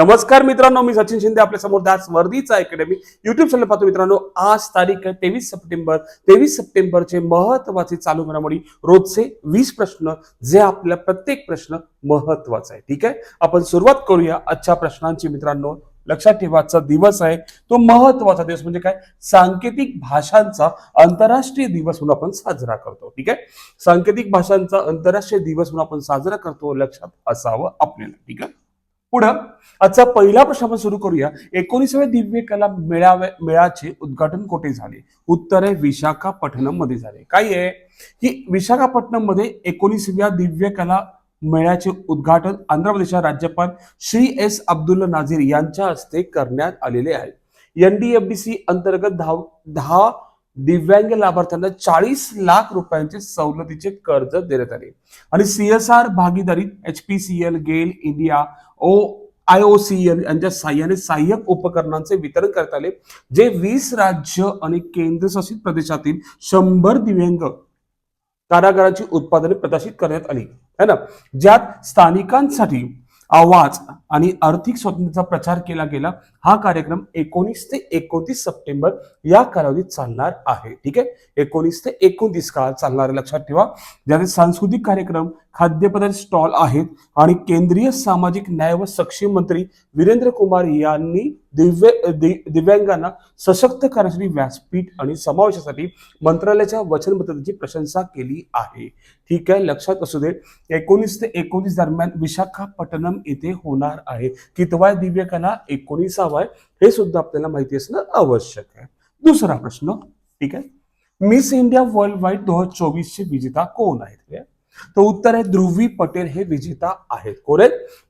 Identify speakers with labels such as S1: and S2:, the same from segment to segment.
S1: नमस्कार मित्रांनो मी सचिन शिंदे आपल्यासमोर दास वर्दीचा अकॅडमी युट्यूब चॅनल पाहतो मित्रांनो आज तारीख आहे तेवीस सप्टेंबर. तेवीस सप्टेंबरचे महत्त्वाचे चालू घडामोडी रोजचे वीस प्रश्न जे आपल्या प्रत्येक प्रश्न महत्त्वाचा आहे. ठीक आहे? आपण सुरुवात करूया आजच्या प्रश्नांची मित्रांनो. लक्षात ठेवा आजचा दिवस आहे. तो महत्त्वाचा दिवस म्हणजे काय? सांकेतिक भाषांचा आंतरराष्ट्रीय दिवस म्हणून आपण साजरा करतो. ठीक आहे? सांकेतिक भाषांचा आंतरराष्ट्रीय दिवस म्हणून आपण साजरा करतो लक्षात असावं आपल्याला. ठीक आहे? पुढं आजचा पहिला प्रश्न आपण सुरू करूया. एकोणीसाव्या दिव्य कला मेळावे मेळाचे उद्घाटन कोठे झाले? उत्तर आहे विशाखापट्टणममध्ये झाले. काय आहे? की विशाखापट्टणममध्ये एकोणीसव्या दिव्य कला मेळ्याचे उद्घाटन आंध्र प्रदेशच्या राज्यपाल श्री एस अब्दुल नाझीर यांच्या हस्ते करण्यात आलेले आहे. एनडीएफडीसी अंतर्गत दहा दहा दिव्यांग लाभार्थ्यांना चाळीस लाख रुपयांचे सवलतीचे कर्ज देण्यात आले. आणि सीएसआर भागीदारीत H P C L GAIL India O I O C L यांच्या साह्याने सहाय्यक उपकरणांचे वितरण करण्यात आले जे वीस राज्य आणि केंद्रशासित प्रदेशातील शंभर दिव्यांग कारागारांची उत्पादने प्रदर्शित करण्यात आली. है ना? ज्यात स्थानिकांसाठी आवाज आणि आर्थिक स्वातंत्र्याचा प्रचार केला गेला हा कार्यक्रम एकोणीस ते एकोणतीस सप्टेंबर या कालावधीत चालणार आहे. ठीक आहे? एकोणीस ते एकोणतीस काळ चालणार आहे लक्षात ठेवा. ज्यात सांस्कृतिक कार्यक्रम खाद्यपदार्थ स्टॉल आहेत. आणि केंद्रीय सामाजिक न्याय व सक्षम मंत्री वीरेंद्र कुमार यांनी दिव्य दिव्यांगांना सशक्त करण्यासाठी व्यासपीठ आणि समावेशासाठी मंत्रालयाच्या वचनबद्धतेची प्रशंसा केली आहे. ठीक आहे लक्षात असू दे. एकोणीस ते एकोणीस दरम्यान विशाखापट्टणम येथे होणार आहे. कितवाय दिव्य कला हे सुद्धा आपल्याला माहिती असणं आवश्यक आहे. दुसरा प्रश्न ठीक आहे. मिस इंडिया वर्ल्ड वाईड दोन हजार चोवीस चे विजेता कोण आहेत? तर उत्तर आहे ध्रुवी पटेल हे विजेता आहेत. कोण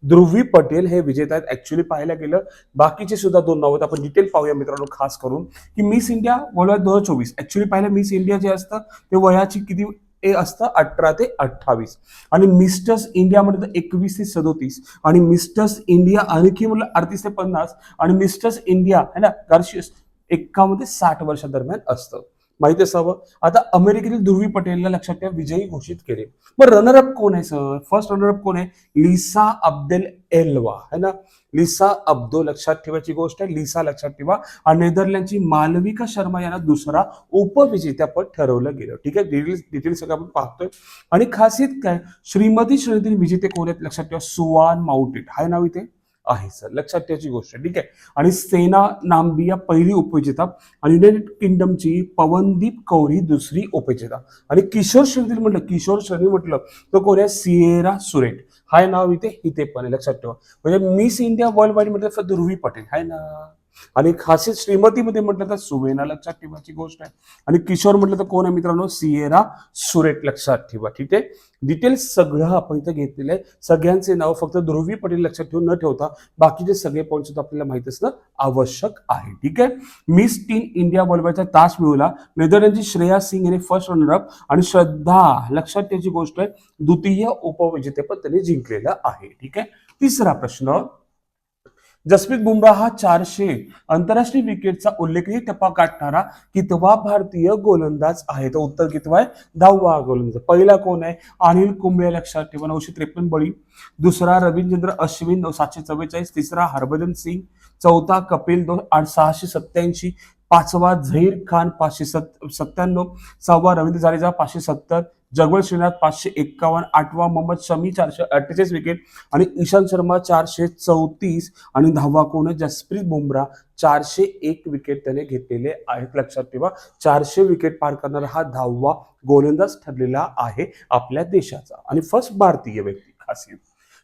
S1: ध्रुवी पटेल हे विजेता आहेत. ऍक्च्युली पाहायला गेलं बाकीचे सुद्धा दोन नाव आहेत. आपण डिटेल पाहूया मित्रांनो खास करून की मिस इंडिया वर्ल्ड दोन हजार चोवीस. ऍक्च्युली पाहिलं मिस इंडिया जे असतं ते वयाची किती हे असतं अठरा ते अठ्ठावीस. आणि मिस्टर्स इंडिया तर एकवीस ते सदोतीस. आणि मिस्टर्स इंडिया आणखी म्हणलं अडतीस ते पन्नास. आणि मिस्टर्स इंडिया है ना गार्शियस एक्कामध्ये साठ वर्षा दरम्यान असतं. माहिती असावं? आता अमेरिकेतील ध्रुवी पटेलला लक्षात ठेवा विजयी घोषित केले. मग रनरअप कोण आहे सर फर्स्ट रनरअप कोण आहे? लिसा अब्देल एल्वा है ना? लिसा अब्दो लक्षात ठेवायची गोष्ट आहे. लिसा लक्षात ठेवा. आणि नेदरलँडची मालविका शर्मा यांना दुसरा उपविजेत्यापद ठरवलं गेलं. ठीक आहे? डिटेल्स डिटेल्स सगळं आपण पाहतोय. आणि खासियत काय? श्रीमती श्रेणीतील विजेते कोण आहेत? लक्षात ठेवा. सुवान माउंटेड. हाय नाव इथे. आहे सर लक्षात ठेवायची गोष्ट ठीक आहे? आणि सेना नाम्बिया पहिली उपविजेता आणि युनायटेड किंगडमची पवनदीप कौर ही दुसरी उपविजेता. आणि किशोर श्रेणीतील म्हटलं किशोर श्रेणी म्हटलं तर कोण आहे? सिएरा सुरेट हाय नाव इथे इथे पण आहे. लक्षात ठेवा. म्हणजे मिस इंडिया वर्ल्ड वाईड म्हटलं तर ध्रुवी पटेल. हाय ना? आणि खासियत श्रीमतीमध्ये म्हटलं तर सुवेना लक्षात ठेवायची गोष्ट आहे. आणि किशोर म्हटलं तर कोण आहे मित्रांनो? सिएरा सुरेट लक्षात ठेवा. ठीक आहे? डिटेल्स सगळं आपण इथं घेतलेलं आहे. सगळ्यांचे नाव फक्त ध्रुवी पटेल लक्षात ठेवून न ठेवता बाकीचे सगळे पॉईंट सुद्धा आपल्याला माहीत असणं आवश्यक आहे. ठीक आहे? मिस टीन इंडिया वर्ल्डचा तास मिळवला. नेदरलँडची श्रेया सिंग यांनी फर्स्ट रनरअप आणि श्रद्धा लक्षात ठेवायची गोष्ट आहे. द्वितीय उपविजेतेपद त्यांनी जिंकलेलं आहे. ठीक आहे? तिसरा प्रश्न जसप्रीत बुमराह हा चारशे आंतरराष्ट्रीय विकेटचा उल्लेखनीय टप्पा गाठणारा कितवा भारतीय गोलंदाज आहे. तर उत्तर कितवा आहे? दहावा गोलंदाज. पहिला कोण आहे? अनिल कुंबळे लक्षात ठेवा. नऊशे त्रेपन्न बळी. दुसरा रवींद्र अश्विन नऊ- सातशे चव्वेचाळीस. तिसरा हरभजन सिंग. चौथा कपिल दोन आठ सहाशे सत्याऐंशी पाचवा झहीर खान पाचशे सत सत्त्याण्णव. सहावा रवींद्र जाडेजा पाचशे सत्तर. जगवल श्रीनाथ पाचशे एक्कावन्न आठवा मोहम्मद शमी चारशे अठ्ठेचाळीस विकेट आणि ईशांत शर्मा चारशे चौतीस आणि दहावा कोण जसप्रीत बुमराह चारशे एक विकेट त्याने घेतलेले आहेत लक्षात ठेवा. चारशे विकेट पार करणारा हा दहावा गोलंदाज ठरलेला आहे आपल्या देशाचा. आणि फर्स्ट भारतीय व्यक्ती खासियत.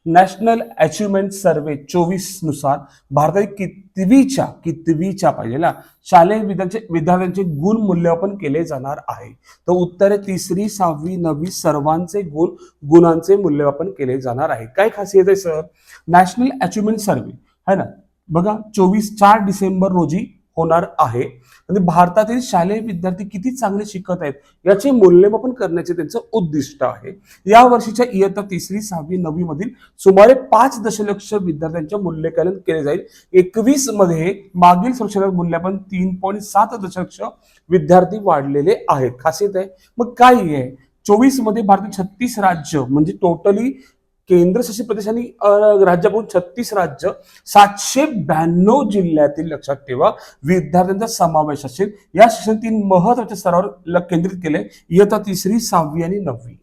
S1: नॅशनल अचिव्हमेंट सर्वे चोवीसनुसार भारतातील कितवीच्या कितवीच्या पाहिजे ना शालेय विद्यार्थ्यांचे विद्यार्थ्यांचे गुण मूल्यमापन केले जाणार आहे. तर उत्तर तिसरी सहावी नववी सर्वांचे गुण गुणांचे मूल्यमापन केले जाणार आहे. काय खासियत आहे सर? नॅशनल अचिव्हमेंट सर्वे है ना? बघा चोवीस चार डिसेंबर रोजी होणार आहे. आणि भारतातील शालेय विद्यार्थी किती चांगले शिकत आहेत याचे मूल्यमापन करण्याचे त्यांचं उद्दिष्ट आहे. या वर्षीच्या इयत्ता तिसरी सहावी नववी मधील सुमारे पाच दशलक्ष विद्यार्थ्यांचे मूल्यांकन केले जाईल. एकवीसमध्ये मागील संशोधन मूल्यांकन तीन पॉईंट सात दशलक्ष विद्यार्थी वाढलेले आहेत. खासियत आहे. मग काय आहे? चोवीसमध्ये भारतात छत्तीस राज्य म्हणजे टोटली केंद्रशासित प्रदेश आणि राज्याकडून छत्तीस राज्य सातशे ब्याण्णव जिल्ह्यातील लक्षात ठेवा. विद्यार्थ्यांचा समावेश असेल. या शिक्षण तीन महत्त्वाच्या स्तरावर केंद्रित केले इयत्ता तिसरी सहावी आणि नववी.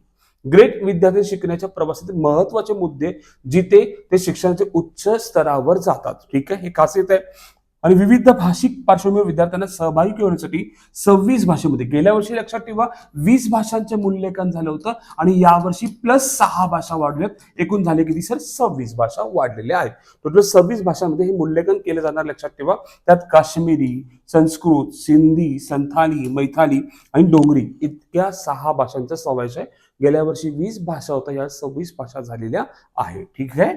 S1: ग्रेट विद्यार्थी शिकण्याच्या प्रवासातील महत्त्वाचे मुद्दे जिथे ते शिक्षणाचे उच्च स्तरावर जातात. ठीक आहे? हे खासियत आहे आणि विविध भाषिक पार्श्वभूमीवर विद्यार्थ्यांना सहभागी होण्यासाठी सव्वीस भाषेमध्ये गेल्या वर्षी लक्षात ठेवा वीस भाषांचे मूल्यांकन झालं होतं आणि यावर्षी प्लस सहा भाषा वाढल्यात एकूण झाले किती सर? सव्वीस भाषा वाढलेल्या आहेत. टोटल सव्वीस भाषांमध्ये हे मूल्यांकन केलं जाणार लक्षात ठेवा. त्यात काश्मीरी संस्कृत सिंधी संथाली मैथाली आणि डोंगरी इतक्या सहा भाषांचा समावेश आहे. गेल्या वर्षी वीस भाषा होत्या या सव्वीस भाषा झालेल्या आहेत. ठीक आहे?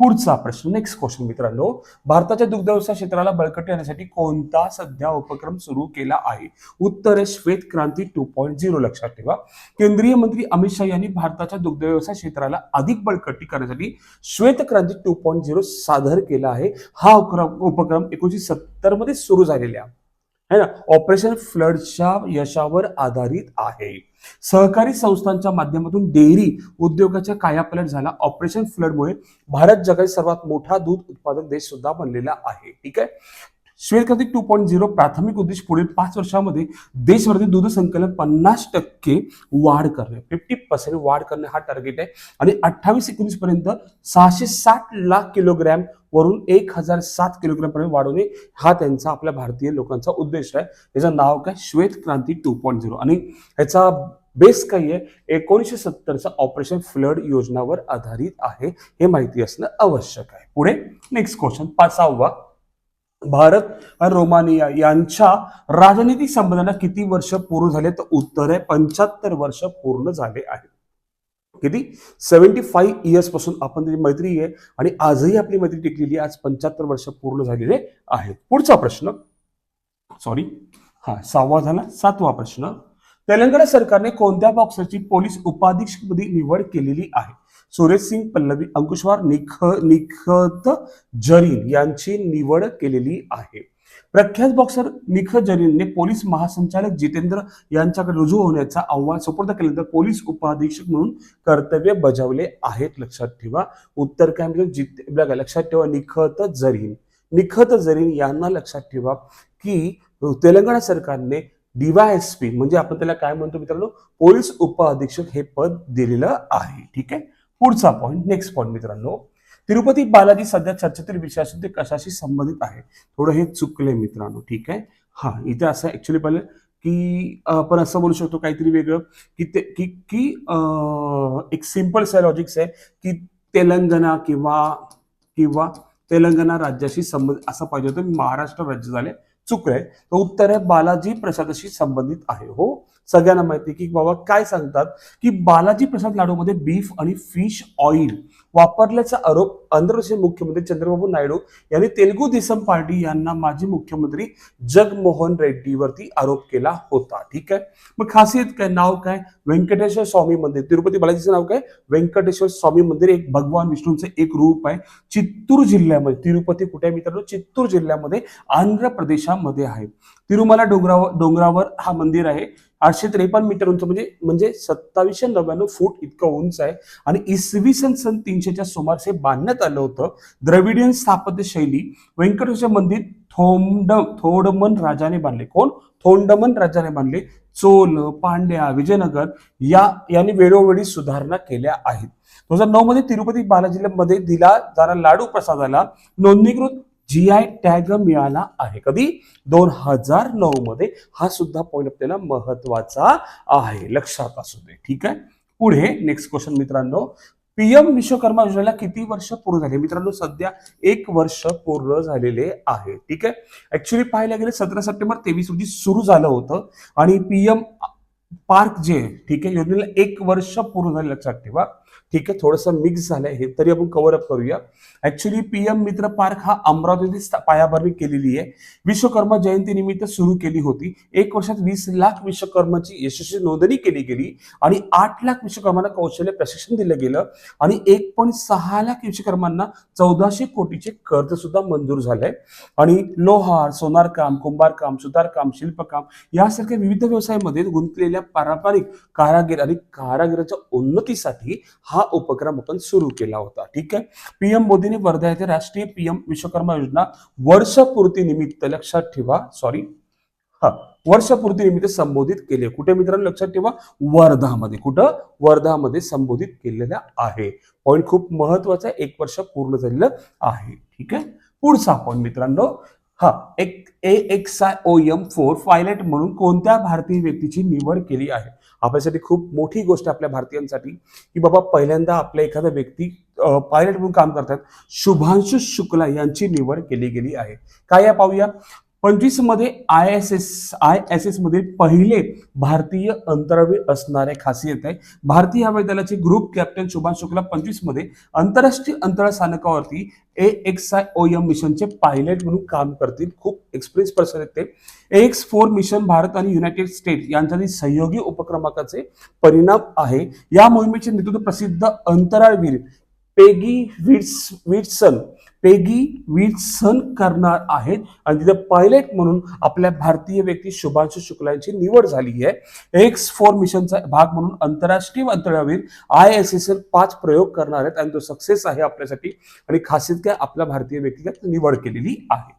S1: पुढचा प्रश्न नेक्स्ट क्वेश्चन मित्रांनो. भारताच्या दुग्धव्यवसाय क्षेत्राला बळकटी येण्यासाठी कोणता सध्या उपक्रम सुरू केला आहे? उत्तर आहे श्वेत क्रांती टू पॉईंट झिरो लक्षात ठेवा. केंद्रीय मंत्री अमित शहा यांनी भारताच्या दुग्धव्यवसाय क्षेत्राला अधिक बळकटी करण्यासाठी श्वेत क्रांती टू पॉईंट झिरो सादर केला आहे. हा उपक्रम उपक्रम एकोणीसशे सत्तरमध्ये सुरू झालेला है ना? ऑपरेशन फ्लडच्या यशावर आधारित आहे. सहकारी संस्थांच्या माध्यमातून डेअरी उद्योगाच्या कायापलट झाला. ऑपरेशन फ्लडमुळे भारत जगातील सर्वात मोठा दूध उत्पादक देश सुद्धा बनलेला आहे. ठीक आहे? श्वेतक्रांती टू पॉईंट झिरो प्राथमिक उद्देश पुढील पाच वर्षामध्ये देशभरातील दूध संकलन पन्नास टक्के वाढ करणे. फिफ्टी पर्सेंट वाढ करणे हा टार्गेट आहे. आणि अठ्ठावीस एकोणीस पर्यंत सहाशे साठ लाख किलोग्रॅम वरून एक हजार सात किलोग्रॅम पर्यंत वाढवणे हा त्यांचा आपल्या भारतीय लोकांचा उद्देश आहे. याचं नाव काय? श्वेत क्रांती टू पॉईंट झिरो आणि ह्याचा बेस काही आहे? एकोणीसशे सत्तरचा ऑपरेशन फ्लड योजनावर आधारित आहे. हे माहिती असणं आवश्यक आहे. पुढे नेक्स्ट क्वेश्चन पाचावा. भारत आणि रोमानिया यांच्या राजनीतिक संबंधांना किती वर्ष पूर्ण झाले? तर उत्तर आहे पंच्याहत्तर वर्ष पूर्ण झाले आहे किती? सेव्हन्टी फाईव्ह इयर्सपासून आपण त्याची मैत्री आहे आणि आजही आपली मैत्री टिकलेली आहे. आज पंच्याहत्तर वर्ष पूर्ण झालेले आहेत. पुढचा प्रश्न. सॉरी हा सहावा झाला. सातवा प्रश्न. तेलंगणा सरकारने कोणत्या बॉक्सरची पोलीस उपाधीक्षकपदी निवड केलेली आहे? सुरेश सिंग पल्लवी अंकुशवार निख निखत जरीन यांची निवड केलेली आहे. प्रख्यात बॉक्सर निख जरीनने पोलीस महासंचालक जितेंद्र यांच्याकडे रुजू होण्याचा आव्हान सुपूर्द केल्यानंतर पोलीस उपाधीक्षक म्हणून कर्तव्य बजावले आहेत. लक्षात ठेवा उत्तर काय म्हणजे जित बघा, लक्षात ठेवा निखत जरीन. निखत जरीन यांना लक्षात ठेवा की तेलंगणा सरकारने डीवायएसपी म्हणजे आपण त्याला काय म्हणतो मित्रांनो? पोलीस उपअधीक्षक हे पद दिलेलं आहे. ठीक आहे? पुढचा पॉईंट नेक्स्ट पॉईंट मित्रांनो. तिरुपती बालाजी सध्या चर्चेतील विषय असून ते कशाशी संबंधित आहे? थोडं हे चुकले मित्रांनो ठीक आहे? हा इथे असं ऍक्च्युली पहिले की आपण असं बोलू शकतो काहीतरी वेगळं की ते की की एक सिंपल लॉजिक्स आहे की तेलंगणा किंवा किंवा तेलंगणा राज्याशी संबंधित असं पाहिजे होतं महाराष्ट्र राज्य झाले चुकलंय. तर उत्तर आहे बालाजी प्रसादाशी संबंधित आहे हो? सगळ्यांना माहिती की बाबा काय सांगतात की बालाजी प्रसाद लाडूमध्ये बीफ आणि फिश ऑइल वापरल्याचा आरोप आंध्र प्रदेशचे मुख्यमंत्री चंद्रबाबू नायडू यांनी तेलगू देसम पार्टी यांना माजी मुख्यमंत्री जगमोहन रेड्डीवरती आरोप केला होता. ठीक आहे? मग खासियत काय? नाव काय? व्यंकटेश्वर स्वामी मंदिर. तिरुपती बालाजीचं नाव काय? व्यंकटेश्वर स्वामी मंदिर एक भगवान विष्णूंचं एक रूप आहे. चित्तूर जिल्ह्यामध्ये तिरुपती कुठे मित्रांनो? चित्तूर जिल्ह्यामध्ये आंध्र प्रदेशामध्ये आहे. तिरुमला डोंगरावर डोंगरावर हा मंदिर आहे. आठशे त्रेपन्न मीटर उंच म्हणजे म्हणजे सत्तावीसशे नव्याण्णव फूट इतकं उंच आहे. आणि इसवी सन सन तीनशेच्या सुमारास हे बांधण्यात आलं होतं. द्रविडियन स्थापत्य शैली व्यंकटेश्वर मंदिर थोंड थोडमन राजाने बांधले. कोण? थोंडमन राजाने बांधले. चोल पांड्या विजयनगर या यांनी वेळोवेळी सुधारणा केल्या आहेत. दोन हजार नऊ मध्ये तिरुपती बालाजीमध्ये दिला जाणारा लाडू प्रसादाला नोंदणीकृत जी आय टॅग मिळाला आहे. कधी? दोन हजार नऊ मध्ये हा सुद्धा पॉईंट आपल्याला महत्त्वाचा आहे. लक्षात असू दे. ठीक आहे? पुढे नेक्स्ट क्वेश्चन मित्रांनो. पीएम विश्वकर्मा योजनेला किती वर्ष पूर्ण झाले? मित्रांनो सध्या एक वर्ष पूर्ण झालेले आहे. ठीक आहे? ऍक्च्युली पाहायला गेले सतरा सप्टेंबर तेवीस रोजी सुरू झालं होतं. आणि पीएम पार्क जे आहे, ठीक आहे योजनेला एक वर्ष पूर्ण झाले. लक्षात ठेवा. ठीक आहे थोडंसं मिक्स झालंय. हे तरी आपण कव्हर अप करूया. ऍक्च्युली पीएम मित्र पार्क हा अमरावतीतील पायाभरणी केलेली आहे. विश्वकर्मा जयंती निमित्त सुरू केली होती. एक वर्षात वीस लाख विश्वकर्माची यशस्वी नोंदणी केली गेली आणि आठ लाख विश्वकर्मांना कौशल्य प्रशिक्षण दिलं गेलं आणि एक पॉईंट सहा लाख विश्वकर्मांना चौदाशे कोटीचे कर्ज सुद्धा मंजूर झालंय. आणि लोहार सोनारकाम कुंभारकाम सुतारकाम शिल्पकाम यासारख्या विविध व्यवसायामध्ये गुंतलेल्या पारंपरिक कारागीर आणि कारागिराच्या उन्नतीसाठी हा उपक्रम आपण सुरू केला होता. ठीक आहे? पीएम मोदींनी वर्धा येथे राष्ट्रीय पीएम विश्वकर्मा योजना वर्षपूर्ती निमित्त लक्षात ठेवा. सॉरी हा वर्षपूर्ती निमित्त संबोधित केले कुठे मित्रांनो? लक्षात ठेवा. वर्धामध्ये. कुठं? वर्धामध्ये संबोधित केलेलं आहे. पॉईंट खूप महत्त्वाचा आहे. एक वर्ष पूर्ण झालेलं आहे. ठीक आहे? पुढचा पॉईंट मित्रांनो. हा एक A X I O M four pilot म्हणून कोणत्या भारतीय व्यक्तीची निवड केली आहे? आपल्यासाठी खूप मोठी गोष्ट आपल्या भारतीयांसाठी की बाबा पहिल्यांदा आपल्या एखादा व्यक्ती पायलट म्हणून काम करतात. शुभांशु शुक्ला यांची निवड केली गेली आहे. काय या पाहूया? पंचवीसमध्ये I S S I S एसमध्ये पहिले भारतीय अंतराळवीर असणारे खासियत आहे. भारतीय हवाई दलाचे ग्रुप कॅप्टन शुभान शुक्ला पंचवीसमध्ये आंतरराष्ट्रीय अंतराळ स्थानकावरती A X I O M मिशनचे पायलट म्हणून काम करतील. खूप एक्सपिरियन्स पर्सन आहेत ते. एक्स फोर मिशन भारत आणि युनायटेड स्टेट यांच्या सहयोगी उपक्रमाकाचे परिणाम आहे. या मोहिमेचे नेतृत्व प्रसिद्ध अंतराळवीर पेगी विट्स विटसन पेगी विटसन करणार आहेत. आणि तिथे पायलट म्हणून आपल्या भारतीय व्यक्ती शुभांशु शुक्ला यांची निवड झाली आहे. एक्स फोर मिशनचा भाग म्हणून आंतरराष्ट्रीय अंतराळवीर आय एस एस एल पाच प्रयोग करणार आहेत. आणि तो सक्सेस आहे आपल्यासाठी. आणि खासियत काय? आपल्या भारतीय व्यक्तीला निवड केलेली आहे.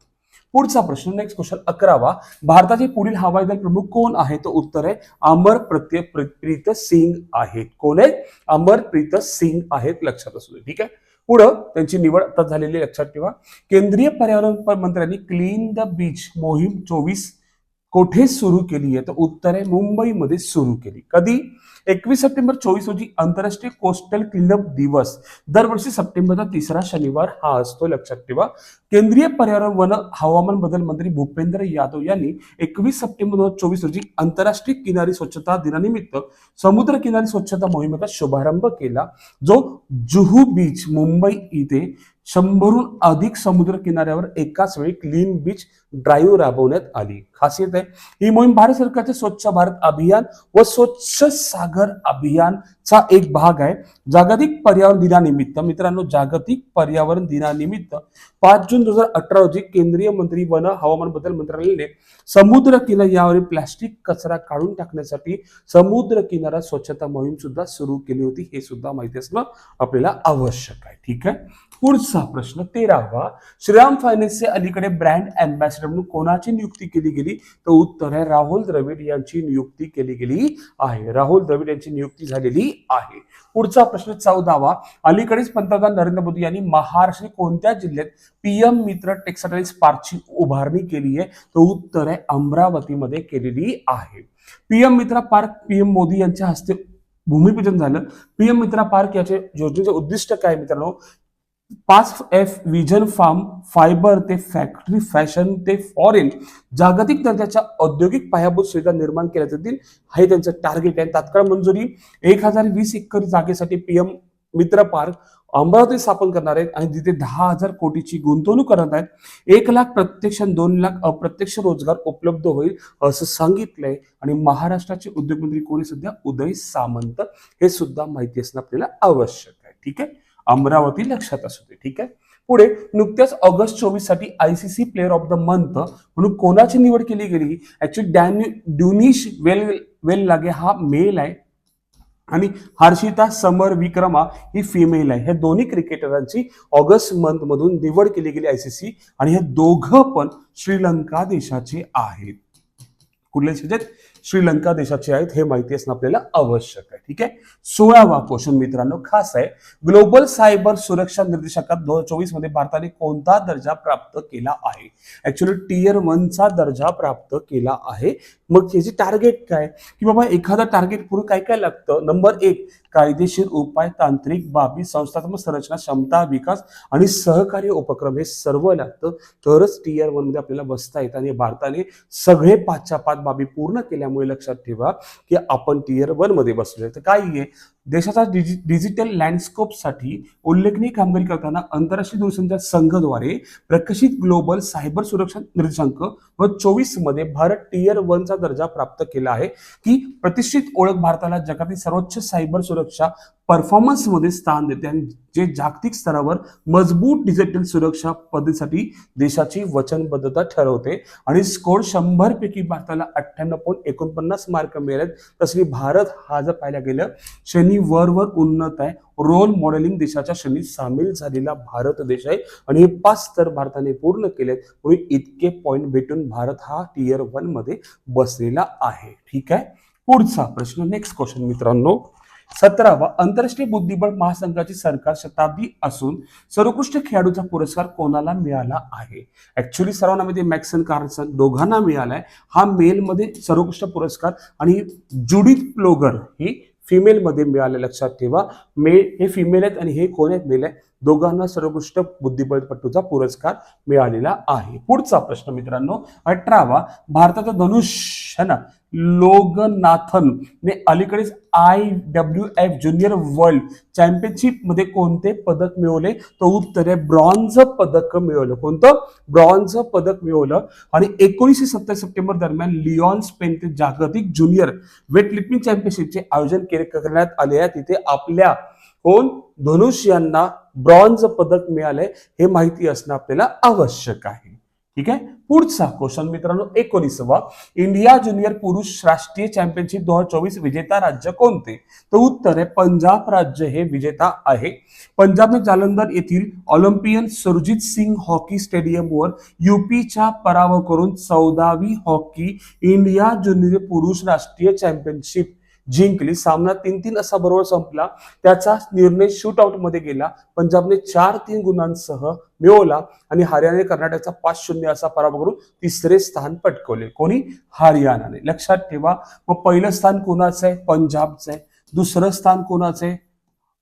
S1: पुढचा प्रश्न नेक्स्ट क्वेश्चन अकरावा. भारताचे पुढील हवाई दल प्रमुख कोण आहे? तो उत्तर आहे अमर प्रत्य प्रीत सिंग आहेत. कोण आहे? अमर प्रीत सिंग आहेत. लक्षात असू दे. ठीक आहे? पुढं त्यांची निवड आता झालेली आहे, लक्षात ठेवा. केंद्रीय पर्यावरण मंत्र्यांनी क्लीन द बीच मोहीम चोवीस कोठे सुरू केली आहे? तर उत्तर आहे मुंबईमध्ये सुरू केली. कधी? एकवीस सप्टेंबर चोवीस रोजी आंतरराष्ट्रीय कोस्टल क्लीनअप दिवस. दरवर्षी सप्टेंबरचा तिसरा शनिवार हा असतो लक्षात ठेवा. केंद्रीय पर्यावरण वन हवामान बदल मंत्री भूपेंद्र यादव यांनी एकवीस सप्टेंबर दोन हजार चोवीस रोजी आंतरराष्ट्रीय किनारी स्वच्छता दिनानिमित्त समुद्र किनारी स्वच्छता मोहिमेचा शुभारंभ केला जो जुहू बीच मुंबई इथे शंभरहून अधिक समुद्र किनाऱ्यावर एकाच वेळी क्लीन बीच ड्राईव्ह राबवण्यात आली. खासियत आहे ही मोहीम भारत सरकारचे स्वच्छ भारत अभियान व स्वच्छ सागर अभियानचा एक भाग आहे. जागतिक पर्यावरण दिनानिमित्त मित्रांनो जागतिक पर्यावरण दिनानिमित्त पाच जून दोन हजार अठरा रोजी केंद्रीय मंत्री वन हवामान बदल मंत्रालयाने समुद्र किनाऱ्यावरील प्लास्टिक कचरा काढून टाकण्यासाठी समुद्र किनारा स्वच्छता मोहीम सुद्धा सुरू केली होती. हे सुद्धा माहिती असणं आपल्याला आवश्यक आहे. ठीक आहे? पुढचा प्रश्न तेरावा. श्रीराम फायनान्सचे अलीकडे ब्रँड अँबॅसिडर म्हणून कोणाची नियुक्ती केली गेली? तर उत्तर आहे राहुल द्रविड यांची नियुक्ती केली गेली आहे. राहुल द्रविड यांची नियुक्ती झालेली आहे. पुढचा प्रश्न चौदावा. अलीकडेच पंतप्रधान नरेंद्र मोदी यांनी महाराष्ट्र कोणत्या जिल्ह्यात पीएम मित्र टेक्सटाईल्स पार्कची उभारणी केली आहे? तर उत्तर आहे अमरावतीमध्ये केलेली आहे. पीएम मित्रा पार्क पीएम मोदी यांच्या हस्ते भूमिपूजन झालं. पीएम मित्रा पार्क याचे योजनेचे उद्दिष्ट काय मित्रांनो? पाच एफ विजन फार्म फायबर ते फॅक्टरी फॅशन ते फॉरेन जागतिक दर्जाच्या औद्योगिक पायाभूत सुविधा निर्माण केल्या जातील. हे त्यांचं टार्गेट आहे. तात्काळ मंजुरी एक हजार वीस एकर जागेसाठी पीएम मित्र पार्क अमरावती स्थापन करणार आहेत आणि तिथे दहा हजार कोटीची गुंतवणूक करत आहेत. एक लाख प्रत्यक्ष आणि दोन लाख अप्रत्यक्ष रोजगार उपलब्ध होईल असं सांगितलंय. आणि महाराष्ट्राचे उद्योगमंत्री कोणी सध्या? उदय सामंत. हे सुद्धा माहिती असणं आपल्याला आवश्यक आहे. ठीक आहे? अमरावती लक्षात असू दे ठीक आहे? पुढे नुकत्याच ऑगस्ट चोवीससाठी ICC player of the month म्हणून कोणाची निवड केली गेली? ऍक्च्युली डॅन्यू ड्युनिश वेल वेल लागे हा मेल आहे. आणि हर्षिता समर विक्रमा ही फिमेल आहे. हे दोन्ही क्रिकेटरांची ऑगस्ट मंथ मधून निवड केली गेली आयसीसी आणि हे दोघं पण श्रीलंका देशाचे आहेत. कुठल्या श्रीलंका देशाचे आहेत हे माहिती असणं आपल्याला आवश्यक आहे ठीक आहे? सोळावा क्वेश्चन मित्रांनो खास आहे. ग्लोबल सायबर सुरक्षा निर्देशकात दोन हजार चोवीसमध्ये भारताने कोणता दर्जा प्राप्त केला आहे? ऍक्च्युली टीयर वनचा दर्जा प्राप्त केला आहे. मग त्याची टार्गेट काय? की बाबा एखादा टार्गेट पूर्ण काय काय लागतं? नंबर एक कायदेशीर उपाय तांत्रिक बाबी संस्थात्मक संरचना क्षमता विकास आणि सहकार्य उपक्रम हे सर्व लागतं. तरच टीयर वनमध्ये आपल्याला बसता येतं आणि भारताने सगळे पाचच्या पाच बाबी पूर्ण त्यामुळे लक्षात ठेवा की आपण टीयर वनमध्ये बसलोय. तर काय आहे? देशाचा डिजि डिजिटल लँडस्कोपसाठी उल्लेखनीय कामगिरी करताना आंतरराष्ट्रीय दूरसंचार संघद्वारे प्रकाशित ग्लोबल सायबर सुरक्षा निर्देशांक व चोवीसमध्ये भारत टीयर वनचा दर्जा प्राप्त केला आहे. की प्रतिष्ठित ओळख भारताला जगातील सर्वोच्च सायबर सुरक्षा परफॉर्मन्समध्ये स्थान देते आणि जे जागतिक स्तरावर मजबूत डिजिटल सुरक्षा पद्धतीसाठी देशाची वचनबद्धता ठरवते. आणि स्कोर शंभर पैकी भारताला अठ्ठ्याण्णव पॉईंट एकोणपन्नास मार्क मिळालेत. तसली भारत हा जर पाहायला गेलं श्रेणी वर वर उन्नत आहे. रोल मॉडेलिंग देशाच्या श्रेणीत सामील झालेला भारत देश आहे. आणि हे पाच स्तर भारताने पूर्ण केलेत. म्हणून इतके पॉईंट भेटून भारत हा टियर वनमध्ये बसलेला आहे. ठीक आहे? पुढचा प्रश्न नेक्स्ट क्वेश्चन मित्रांनो. सतरावा आंतरराष्ट्रीय बुद्धिबळ महासंघाची सरकार शताब्दी असून सर्वोत्कृष्ट खेळाडूचा पुरस्कार कोणाला मिळाला आहे? ऍक्च्युली सर्वांना म्हणजे मॅक्सन कार्सन दोघांना मिळालाय. हा मेलमध्ये सर्वोत्कृष्ट पुरस्कार आणि जुडीत प्लोगर ही फिमेलमध्ये मिळाले लक्षात ठेवा. मेल हे फिमेल आहेत आणि हे कोण आहेत? मेल आहे दोघांना सर्वोत्कृष्ट बुद्धिबळपटूचा पुरस्कार मिळालेला आहे. पुढचा प्रश्न मित्रांनो अठरावा भारताचा धनुष ना लोगनाथन ने अलीकडेच I W F junior world चॅम्पियनशिपमध्ये कोणते पदक मिळवले? तो उत्तर आहे ब्रॉन्झ पदक मिळवलं. कोणतं? ब्रॉन्झ पदक मिळवलं. आणि एकोणीसशे सत्तावीस सप्टेंबर दरम्यान लिओन स्पेन ते जागतिक ज्युनियर वेटलिफ्टिंग चॅम्पियनशिपचे आयोजन केले करण्यात आले आहे. तिथे आपल्या होऊन धनुष यांना ब्रॉन्झ पदक मिळाले हे माहिती असणं आपल्याला आवश्यक आहे. ठीक आहे? पुढचा क्वेश्चन मित्रांनो एकोणीसवा. इंडिया ज्युनियर पुरुष राष्ट्रीय चॅम्पियनशिप दोन हजार चोवीस विजेता राज्य कोणते? तर उत्तर आहे पंजाब राज्य हे विजेता आहे. पंजाबने जालंधर येथील ऑलिम्पियन सुरजित सिंग हॉकी स्टेडियमवर युपीचा पराभव करून चौदावी हॉकी इंडिया ज्युनियर पुरुष राष्ट्रीय चॅम्पियनशिप जिंकली. सामना तीन तीन असा बरोबर संपला. त्याचा निर्णय शूट आउटमध्ये गेला. पंजाबने चार तीन गुणांसह मिळवला आणि हरियाणाने कर्नाटकचा पाच शून्य असा पराभव करून तिसरे स्थान पटकवले. कोणी? हरियाणाने. लक्षात ठेवा. मग पहिलं स्थान कोणाचं आहे? पंजाबचं आहे. दुसरं स्थान कोणाचं आहे?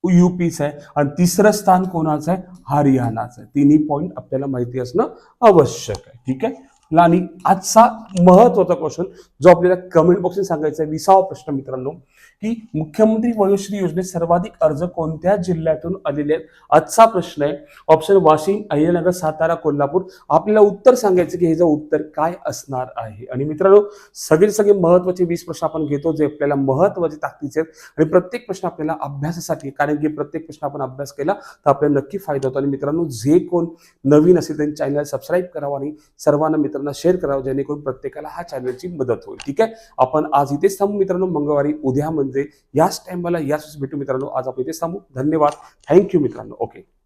S1: युपीचं आहे. आणि तिसरं स्थान कोणाचं आहे? हरियाणाचं आहे. तिन्ही पॉईंट आपल्याला माहिती असणं आवश्यक आहे. ठीक आहे? आणि आजचा महत्त्वाचा क्वेश्चन जो आपल्याला कमेंट बॉक्सने सांगायचा आहे विसावा प्रश्न मित्रांनो की मुख्यमंत्री वयोश्री योजनेत सर्वाधिक अर्ज कोणत्या जिल्ह्यातून आलेले आहेत? आजचा प्रश्न आहे ऑप्शन वाशिम अहिल्यानगर सातारा कोल्हापूर. आपल्याला उत्तर सांगायचं की हे जे उत्तर काय असणार आहे? आणि मित्रांनो सगळे सगळे महत्त्वाचे वीस प्रश्न आपण घेतो जे आपल्याला महत्त्वाचे ताकदीचे आहेत. आणि प्रत्येक प्रश्न आपल्याला अभ्यासासाठी कारण की प्रत्येक प्रश्न आपण अभ्यास केला तर आपल्याला नक्की फायदा होतो. आणि मित्रांनो जे कोण नवीन असेल त्यांनी चॅनल सबस्क्राईब करावं आणि सर्वांना मित्र मित्रांना शेअर करावं जेणेकरून प्रत्येकाला हा चॅनलची मदत होईल. ठीक आहे? आपण आज इथे थांबू मित्रांनो. मंगळवारी उद्या म्हणजे याच टाइमला याच भेटू मित्रांनो. आज आपण इथे थांबू. धन्यवाद. थँक्यू मित्रांनो. ओके